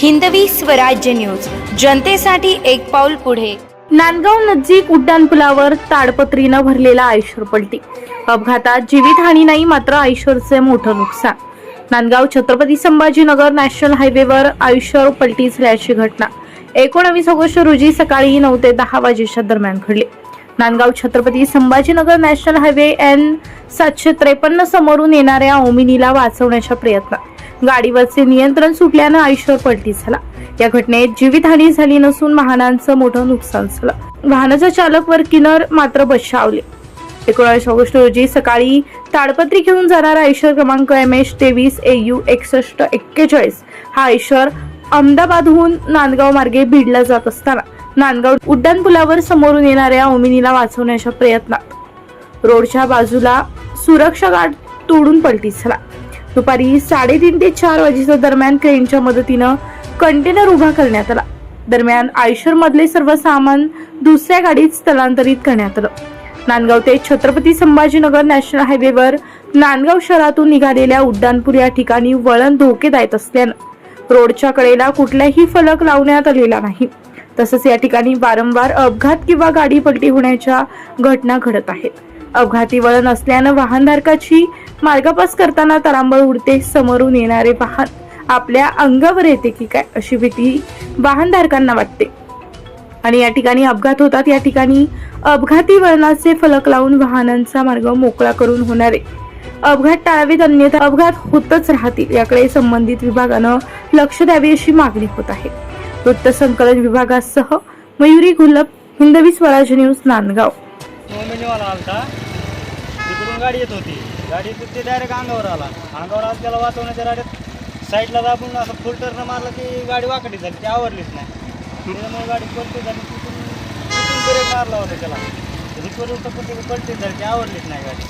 Hindavi Swarajya news. जनतेसाठी एक पाऊल पुढे. नांदगाव नजीक उड्डाणपुलावर ताडपत्रीनं भरलेला आयशर पलटी. अपघातात जीवितहानी नाही मात्र आयशरचे मोठं नुकसान. नांदगाव छत्रपती संभाजीनगर नॅशनल हायवेवर आयशर पलटी झाल्याची घटना. एकोणवीस ऑगस्ट रोजी सकाळी नऊ ते दहा वाजेच्या दरम्यान घडली. Nandgaon Chhatrapati Sambhajinagar national highway N सातशे त्रेपन्न समोरून येणाऱ्या ओमिनीला वाचवण्याच्या प्रयत्नात. गाडीवरचे नियंत्रण सुटल्यानं आयशर पलटी झाला. या घटनेत जीवितहानी झाली नसून वाहनांचं मोठं नुकसान झालं. वाहनाचा चालक वर किनर मात्र बचावले एकोणावीस ऑगस्ट रोजी सकाळी ताडपत्री घेऊन जाणारा आयशर क्रमांक एम एच तेवीस ए यू एकसष्ट एक्केचाळीस. हा ऐशर अहमदाबादहून नांदगाव मार्गे भिडला जात असताना नांदगाव उड्डाणपुलावर समोरून येणाऱ्या ओमिनीला वाचवण्याच्या प्रयत्नात. रोडच्या बाजूला सुरक्षा गार्ड तोडून पलटी झाला. दुपारी साडेतीन ते चार वाजेच्या दरम्यान क्रेनच्या मदतीनं कंटेनर उभा करण्यात आला. दरम्यान आयशर मधले सर्व सामान दुसऱ्या गाडीत स्थलांतरित करण्यात आलं. नांदगाव ते छत्रपती संभाजीनगर नॅशनल हायवेवर नांदगाव शहरातून निघालेल्या उड्डाणपूर या ठिकाणी वळण धोकेदायक असल्यानं रोडच्या कडेला कुठलाही फलक लावण्यात आलेला नाही. तसंच या ठिकाणी वारंवार अपघात किंवा गाडी पलटी होण्याच्या घटना घडत आहेत. अपघाती वळण असल्यानं वाहनधारकाची मार्गपास करताना तारांबळ उडते. समोरून येणारे वाहन आपल्या अंगावर येते की काय अशी भीती वाहनधारकांना वाटते. आणि या ठिकाणी अपघात होतात. या ठिकाणी अपघाती वळणाचे फलक लावून वाहनांचा मार्ग मोकळा करून होणारे अपघात टाळावेत अन्यथा अपघात होतच राहतील. याकडे संबंधित विभागानं लक्ष द्यावे अशी मागणी होत आहे. वृत्तसंकलन विभागासह मयुरी घुलप हिंदवी स्वराज न्यूज नांदगाव. मोमिनीवाला तिकडून गाडी येत होती. गाडी येत ते डायरेक्ट अंगावर आला. अंगावर आला त्याला वाचवण्याच्या गाडीत साईडला दाबून असं फुल टर्न मारलं की गाडी वाकडी झाली ती आवडलीच नाही. त्याच्यामुळे गाडी पलटी झाली तिथून तिथून ब्रेक मारला होता त्याला. रिकवर होतं पण ती पलटी झाली ती आवडलीच नाही गाडी.